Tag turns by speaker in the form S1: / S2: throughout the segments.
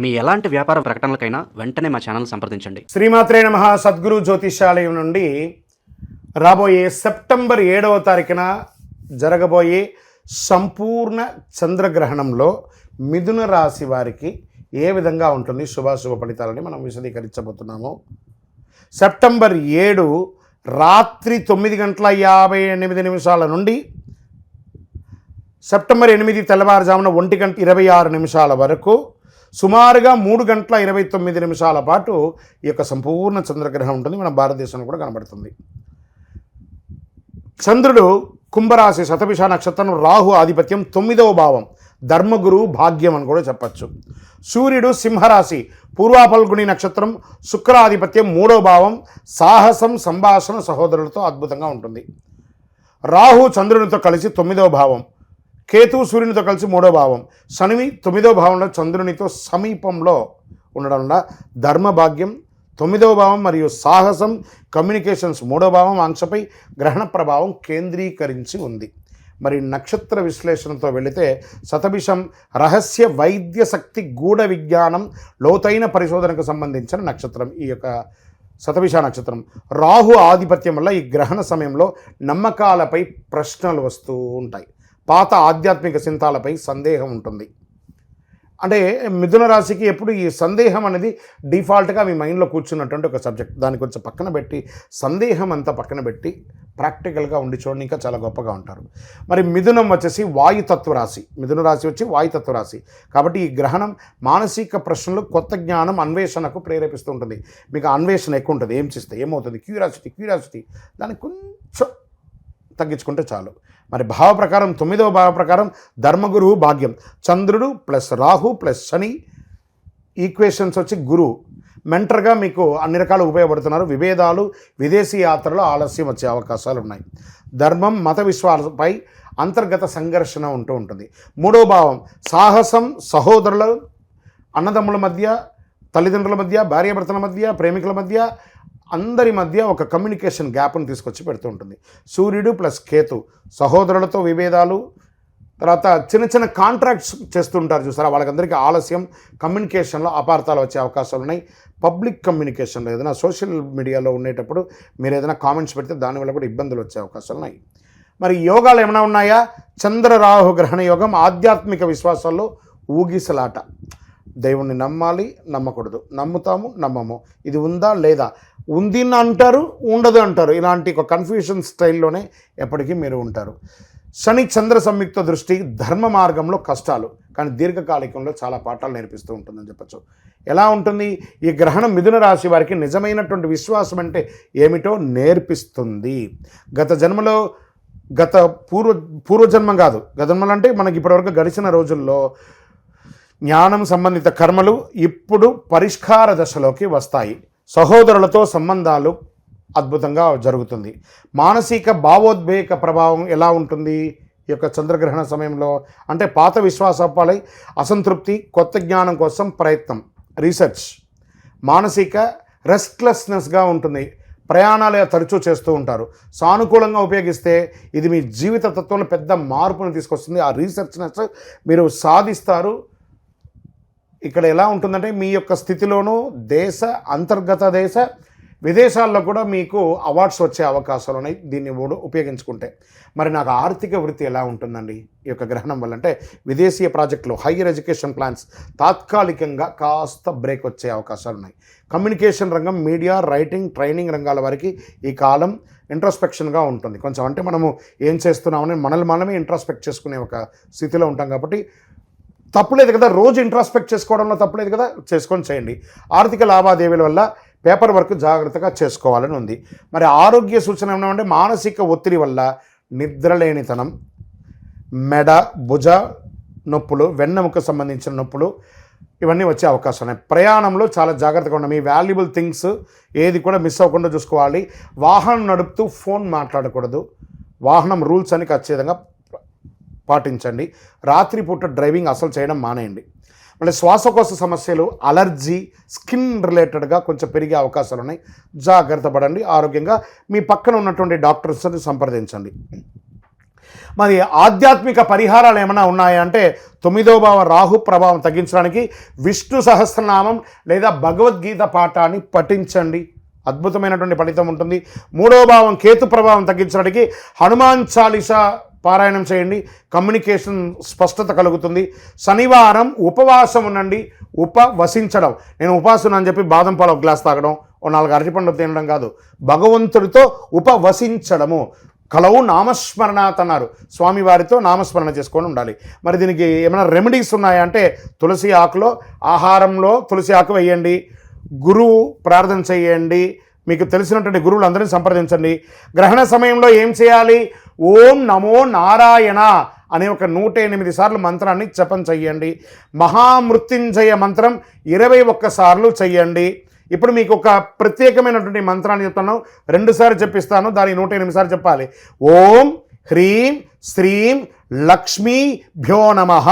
S1: మీ ఎలాంటి వ్యాపార ప్రకటనలకైనా వెంటనే మా ఛానల్ సంప్రదించండి.
S2: శ్రీమాత్రే నమ. సద్గురు జ్యోతిషాలయం నుండి రాబోయే సెప్టెంబర్ ఏడవ తారీఖున జరగబోయే సంపూర్ణ చంద్రగ్రహణంలో మిథున రాశి వారికి ఏ విధంగా ఉంటుంది శుభాశుభ ఫలితాలని మనం విశదీకరించబోతున్నాము. సెప్టెంబర్ ఏడు రాత్రి తొమ్మిది గంటల యాభై ఎనిమిది నిమిషాల నుండి సెప్టెంబర్ ఎనిమిది తెల్లవారుజామున ఒంటి గంట ఇరవై ఆరు నిమిషాల వరకు సుమారుగా మూడు గంటల ఇరవై తొమ్మిది నిమిషాల పాటు ఈ యొక్క సంపూర్ణ చంద్రగ్రహణం ఉంటుంది. మన భారతదేశంలో కూడా కనబడుతుంది. చంద్రుడు కుంభరాశి శతభిష నక్షత్రం రాహు ఆధిపత్యం తొమ్మిదవ భావం. ధర్మగురు భాగ్యం అని కూడా చెప్పచ్చు. సూర్యుడు సింహరాశి పూర్వాపల్గుని నక్షత్రం శుక్రాధిపత్యం మూడవ భావం. సాహసం సంభాషణ సహోదరులతో అద్భుతంగా ఉంటుంది. రాహు చంద్రునితో కలిసి తొమ్మిదవ భావం. కేతు సూర్యునితో కలిసి మూడో భావం. శనివి తొమ్మిదో భావంలో చంద్రునితో సమీపంలో ఉండడం వల్ల ధర్మభాగ్యం తొమ్మిదవ భావం మరియు సాహసం కమ్యూనికేషన్స్ మూడో భావం ఆంక్షపై గ్రహణ ప్రభావం కేంద్రీకరించి ఉంది. మరి నక్షత్ర విశ్లేషణతో వెళితే శతభిషం రహస్య వైద్య శక్తి గూఢ విజ్ఞానం లోతైన పరిశోధనకు సంబంధించిన నక్షత్రం ఈ యొక్క శతభిష నక్షత్రం. రాహు ఆధిపత్యం వల్ల ఈ గ్రహణ సమయంలో నమ్మకాలపై ప్రశ్నలు వస్తూ ఉంటాయి. పాత ఆధ్యాత్మిక చింతాలపై సందేహం ఉంటుంది. అంటే మిథున రాశికి ఎప్పుడు ఈ సందేహం అనేది డిఫాల్ట్గా మీ మైండ్లో కూర్చున్నటువంటి ఒక సబ్జెక్ట్. దాన్ని కొంచెం పక్కన పెట్టి సందేహం అంతా పక్కన పెట్టి ప్రాక్టికల్గా ఉండి చూడండి ఇంకా చాలా గొప్పగా ఉంటారు. మరి మిథునం వచ్చేసి వాయుతత్వ రాశి. మిథున రాశి వచ్చి వాయుతత్వ రాశి. కాబట్టి ఈ గ్రహణం మానసిక ప్రశ్నలు కొత్త జ్ఞానం అన్వేషణకు ప్రేరేపిస్తూ ఉంటుంది. మీకు అన్వేషణ ఎక్కువ ఉంటుంది. ఏం చేస్తే ఏమవుతుంది? Curiosity curiosity. దాన్ని కొంచెం తగ్గించుకుంటే చాలు. మరి భావ ప్రకారం తొమ్మిదవ భావ ప్రకారం ధర్మగురువు భాగ్యం. చంద్రుడు plus Rahu plus Shani equations వచ్చి గురువు మెంటర్గా మీకు అన్ని రకాలు ఉపయోగపడుతున్నారు. విభేదాలు విదేశీ యాత్రలో ఆలస్యం వచ్చే అవకాశాలు ఉన్నాయి. ధర్మం మత విశ్వాసపై అంతర్గత సంఘర్షణ ఉంటూ ఉంటుంది. మూడో భావం సాహసం సహోదరుల అన్నదమ్ముల మధ్య తల్లిదండ్రుల మధ్య భార్యాభర్తల మధ్య ప్రేమికుల మధ్య అందరి మధ్య ఒక కమ్యూనికేషన్ గ్యాప్ను తీసుకొచ్చి పెడుతూ ఉంటుంది. సూర్యుడు ప్లస్ కేతు సహోదరులతో విభేదాలు తర్వాత చిన్న చిన్న కాంట్రాక్ట్స్ చేస్తుంటారు చూసారా? వాళ్ళకందరికీ ఆలస్యం కమ్యూనికేషన్లో అపార్థాలు వచ్చే అవకాశాలు ఉన్నాయి. పబ్లిక్ కమ్యూనికేషన్లో ఏదైనా సోషల్ మీడియాలో ఉండేటప్పుడు మీరు ఏదైనా కామెంట్స్ పెడితే దానివల్ల కూడా ఇబ్బందులు వచ్చే అవకాశాలు ఉన్నాయి. మరి యోగాలు ఏమైనా ఉన్నాయా? చంద్రరాహు గ్రహణ యోగం ఆధ్యాత్మిక విశ్వాసాల్లో ఊగిసలాట. దేవుణ్ణి నమ్మాలి నమ్మకూడదు. నమ్ముతాము నమ్మము. ఇది ఉందా లేదా? ఉంది అంటారు ఉండదు అంటారు. ఇలాంటి ఒక కన్ఫ్యూషన్ స్టైల్లోనే ఎప్పటికీ మీరు ఉంటారు. శని చంద్ర సంయుక్త దృష్టి ధర్మ మార్గంలో కష్టాలు. కానీ దీర్ఘకాలికంలో చాలా పాఠాలు నేర్పిస్తూ ఉంటుందని చెప్పచ్చు. ఎలా ఉంటుంది? ఈ గ్రహణం మిథున రాశి వారికి నిజమైనటువంటి విశ్వాసం అంటే ఏమిటో నేర్పిస్తుంది. గత జన్మలో గత పూర్వ పూర్వజన్మ కాదు. గత జన్మలు అంటే మనకి ఇప్పటివరకు గడిచిన రోజుల్లో జ్ఞానం సంబంధిత కర్మలు ఇప్పుడు పరిష్కార దశలోకి వస్తాయి. సహోదరులతో సంబంధాలు అద్భుతంగా జరుగుతుంది. మానసిక భావోద్వేగ ప్రభావం ఎలా ఉంటుంది? ఈ యొక్క చంద్రగ్రహణ సమయంలో అంటే పాత విశ్వాసాలపై అసంతృప్తి కొత్త జ్ఞానం కోసం ప్రయత్నం రీసెర్చ్. మానసిక రెస్ట్లెస్నెస్గా ఉంటుంది. ప్రయాణాలు తరచూ చేస్తూ ఉంటారు. సానుకూలంగా ఉపయోగిస్తే ఇది మీ జీవిత తత్వంలో పెద్ద మార్పును తీసుకొస్తుంది. ఆ రీసెర్చ్నెస్ మీరు సాధిస్తారు. ఇక్కడ ఎలా ఉంటుందంటే మీ యొక్క స్థితిలోనూ దేశ అంతర్గత దేశ విదేశాల్లో కూడా మీకు అవార్డ్స్ వచ్చే అవకాశాలు ఉన్నాయి. దీన్ని కూడా ఉపయోగించుకుంటే. మరి నాకు ఆర్థిక వృత్తి ఎలా ఉంటుందండి? ఈ యొక్క గ్రహణం వల్ల అంటే విదేశీయ ప్రాజెక్టులు హైయర్ ఎడ్యుకేషన్ ప్లాన్స్ తాత్కాలికంగా కాస్త బ్రేక్ వచ్చే అవకాశాలు ఉన్నాయి. కమ్యూనికేషన్ రంగం మీడియా రైటింగ్ ట్రైనింగ్ రంగాల వారికి ఈ కాలం ఇంట్రస్పెక్షన్గా ఉంటుంది. కొంచెం అంటే మనము ఏం చేస్తున్నామని మనల్ని మనమే ఇంట్రస్పెక్ట్ చేసుకునే ఒక స్థితిలో ఉంటాం కాబట్టి తప్పులేదు కదా రోజు ఇంట్రాస్పెక్ట్ చేసుకోవడంలో తప్పులేదు కదా చేసుకొని చేయండి. ఆర్థిక లావాదేవీల వల్ల పేపర్ వర్క్ జాగ్రత్తగా చేసుకోవాలని ఉంది. మరి ఆరోగ్య సూచన ఏమంటే మానసిక ఒత్తిడి వల్ల నిద్రలేనితనం మెడ భుజ నొప్పులు వెన్నెముక సంబంధించిన నొప్పులు ఇవన్నీ వచ్చే అవకాశం ఉన్నాయి. ప్రయాణంలో చాలా జాగ్రత్తగా ఉండాలి మీ వాల్యుబుల్ థింగ్స్ ఏది కూడా మిస్ అవ్వకుండా చూసుకోవాలి. వాహనం నడుపుతూ ఫోన్ మాట్లాడకూడదు. వాహనం రూల్స్ అని ఖచ్చితంగా పాటించండి. రాత్రిపూట డ్రైవింగ్ అసలు చేయడం మానేయండి. మళ్ళీ శ్వాసకోశ సమస్యలు అలర్జీ స్కిన్ రిలేటెడ్గా కొంచెం పెరిగే అవకాశాలు ఉన్నాయి జాగ్రత్త పడండి. ఆరోగ్యంగా మీ పక్కన ఉన్నటువంటి డాక్టర్స్ని సంప్రదించండి. మరి ఆధ్యాత్మిక పరిహారాలు ఏమైనా ఉన్నాయా అంటే తొమ్మిదో భావ రాహు ప్రభావం తగ్గించడానికి విష్ణు సహస్రనామం లేదా భగవద్గీత పాఠాన్ని పఠించండి. అద్భుతమైనటువంటి ఫలితం ఉంటుంది. మూడో భావం కేతు ప్రభావం తగ్గించడానికి హనుమాన్ చాలీసా పారాయణం చేయండి. కమ్యూనికేషన్ స్పష్టత కలుగుతుంది. శనివారం ఉపవాసం ఉండండి. ఉపవసించడం. నేను ఉపవాసం అని చెప్పి బాదం పాలు ఒక గ్లాస్ తాగడం ఓ నాలుగు అరటిపండు తినడం కాదు. భగవంతుడితో ఉపవసించడము. కలవు నామస్మరణాత్ అన్నారు. స్వామివారితో నామస్మరణ చేసుకొని ఉండాలి. మరి దీనికి ఏమైనా రెమెడీస్ ఉన్నాయా అంటే తులసి ఆకులో ఆహారంలో తులసి ఆకు వేయండి. గురువు ప్రార్థన చేయండి. మీకు తెలిసినటువంటి గురువులందరినీ సంప్రదించండి. గ్రహణ సమయంలో ఏం చేయాలి? ఓం నమో నారాయణ అనే ఒక నూట ఎనిమిది సార్లు మంత్రాన్ని జపం చెయ్యండి. మహామృత్యుంజయ మంత్రం ఇరవై ఒక్కసార్లు చెయ్యండి. ఇప్పుడు మీకు ఒక ప్రత్యేకమైనటువంటి మంత్రాన్ని చెప్తాను రెండుసార్లు చెప్పిస్తాను దాని నూట ఎనిమిది సార్లు చెప్పాలి ఓం హ్రీం శ్రీం లక్ష్మీ భ్యో నమః.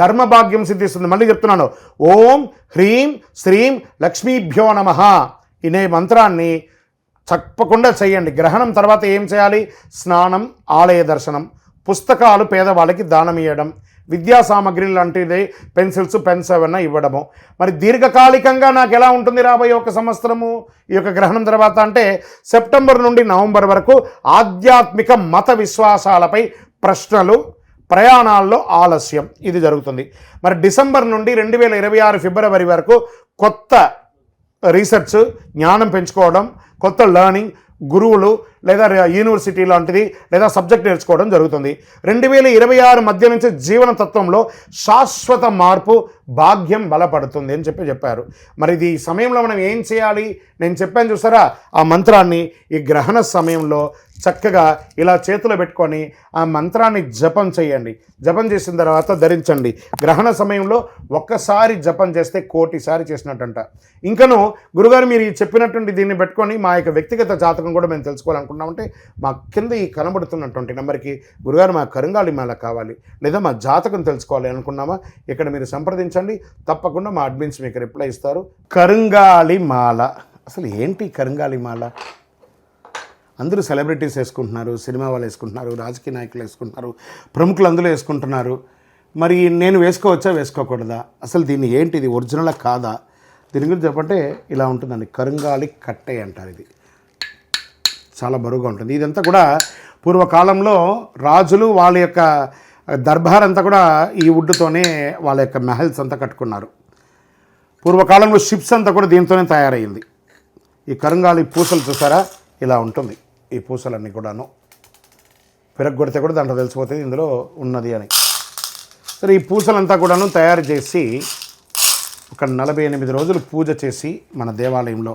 S2: ధర్మభాగ్యం సిద్ధిస్తుంది. మళ్ళీ చెప్తున్నాను. ఓం హ్రీం శ్రీం లక్ష్మీభ్యో నమ ఇనే మంత్రాన్ని తప్పకుండా చేయండి. గ్రహణం తర్వాత ఏం చేయాలి? స్నానం ఆలయ దర్శనం పుస్తకాలు పేదవాళ్ళకి దానం ఇవ్వడం విద్యా సామగ్రి లాంటిది పెన్సిల్స్ పెన్స్ ఏమన్నా ఇవ్వడము. మరి దీర్ఘకాలికంగా నాకు ఎలా ఉంటుంది రాబోయే ఒక సంవత్సరము? ఈ యొక్క గ్రహణం తర్వాత అంటే సెప్టెంబర్ నుండి నవంబర్ వరకు ఆధ్యాత్మిక మత విశ్వాసాలపై ప్రశ్నలు ప్రయాణాల్లో ఆలస్యం. ఇది జరుగుతుంది. మరి డిసెంబర్ నుండి రెండు వేల ఇరవై ఆరు ఫిబ్రవరి వరకు కొత్త రీసెర్చ్ జ్ఞానం పెంచుకోవడం కొత్త లెర్నింగ్ గురువులు లేదా యూనివర్సిటీ లాంటిది లేదా సబ్జెక్ట్ నేర్చుకోవడం జరుగుతుంది. రెండు వేల ఇరవై ఆరు మధ్య నుంచి జీవన తత్వంలో శాశ్వత మార్పు భాగ్యం బలపడుతుంది అని చెప్పి చెప్పారు. మరి ఇది ఈ సమయంలో మనం ఏం చేయాలి? నేను చెప్పాను చూసారా? ఆ మంత్రాన్ని ఈ గ్రహణ సమయంలో చక్కగా ఇలా చేతిలో పెట్టుకొని ఆ మంత్రాన్ని జపం చేయండి. జపం చేసిన తర్వాత ధరించండి. గ్రహణ సమయంలో ఒక్కసారి జపం చేస్తే కోటిసారి చేసినట్టంట. ఇంకను గురుగారు మీరు చెప్పినటువంటి దీన్ని పెట్టుకొని మా యొక్క వ్యక్తిగత జాతకం కూడా మేము అంటే మా కింద ఈ కనబడుతున్నటువంటి నెంబర్కి గురుగారు మా కరుంగాలి మాల కావాలి లేదా మా జాతకం తెలుసుకోవాలి అనుకున్నామా? ఇక్కడ మీరు సంప్రదించండి. తప్పకుండా మా అడ్మిన్స్ మీకు రిప్లై ఇస్తారు. కరుంగాలి మాల. అసలు ఏంటి కరుంగాలి మాల? అందరూ సెలబ్రిటీస్ వేసుకుంటున్నారు సినిమా వాళ్ళు వేసుకుంటున్నారు రాజకీయ నాయకులు వేసుకుంటున్నారు ప్రముఖులు అందులో వేసుకుంటున్నారు. మరి నేను వేసుకోవచ్చా వేసుకోకూడదా? అసలు దీన్ని ఏంటి ఇది ఒరిజినలా కాదా? దీని గురించి చెప్పంటే ఇలా ఉంటుందండి. కరుంగాలి కట్టే అంటారు ఇది. చాలా బరువుగా ఉంటుంది. ఇదంతా కూడా పూర్వకాలంలో రాజులు వాళ్ళ యొక్క దర్బార్ అంతా కూడా ఈ వుడ్తోనే వాళ్ళ యొక్క మెహల్స్ అంతా కట్టుకున్నారు. పూర్వకాలంలో షిప్స్ అంతా కూడా దీంతోనే తయారైంది ఈ కరుంగాలి పూసలు చూసారా? ఇలా ఉంటుంది ఈ పూసలన్నీ కూడాను. పెరగొడితే కూడా దాంట్లో తెలిసిపోతుంది ఇందులో ఉన్నది అని. సరే ఈ పూసలంతా కూడాను తయారు చేసి ఒక నలభై ఎనిమిది రోజులు పూజ చేసి మన దేవాలయంలో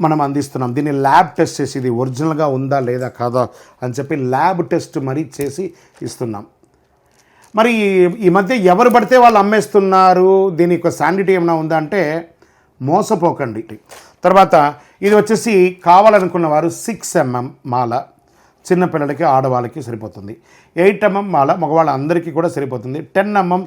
S2: మనం అందిస్తున్నాం. దీన్ని ల్యాబ్ టెస్ట్ చేసి ఇది ఒరిజినల్గా ఉందా లేదా కాదా అని చెప్పి ల్యాబ్ టెస్ట్ మరీ చేసి ఇస్తున్నాం. మరి ఈ- ఈ మధ్య ఎవరు పడితే వాళ్ళు అమ్మేస్తున్నారు? దీని యొక్క శాండిటీ ఏమైనా ఉందా అంటే మోసపోకండి. తర్వాత ఇది వచ్చేసి కావాలనుకున్న వారు సిక్స్ ఎంఎం మాల. చిన్నపిల్లలకి ఆడవాళ్ళకి సరిపోతుంది. ఎయిట్ ఎంఎం మాల మగవాళ్ళ అందరికీ కూడా సరిపోతుంది. Ten MM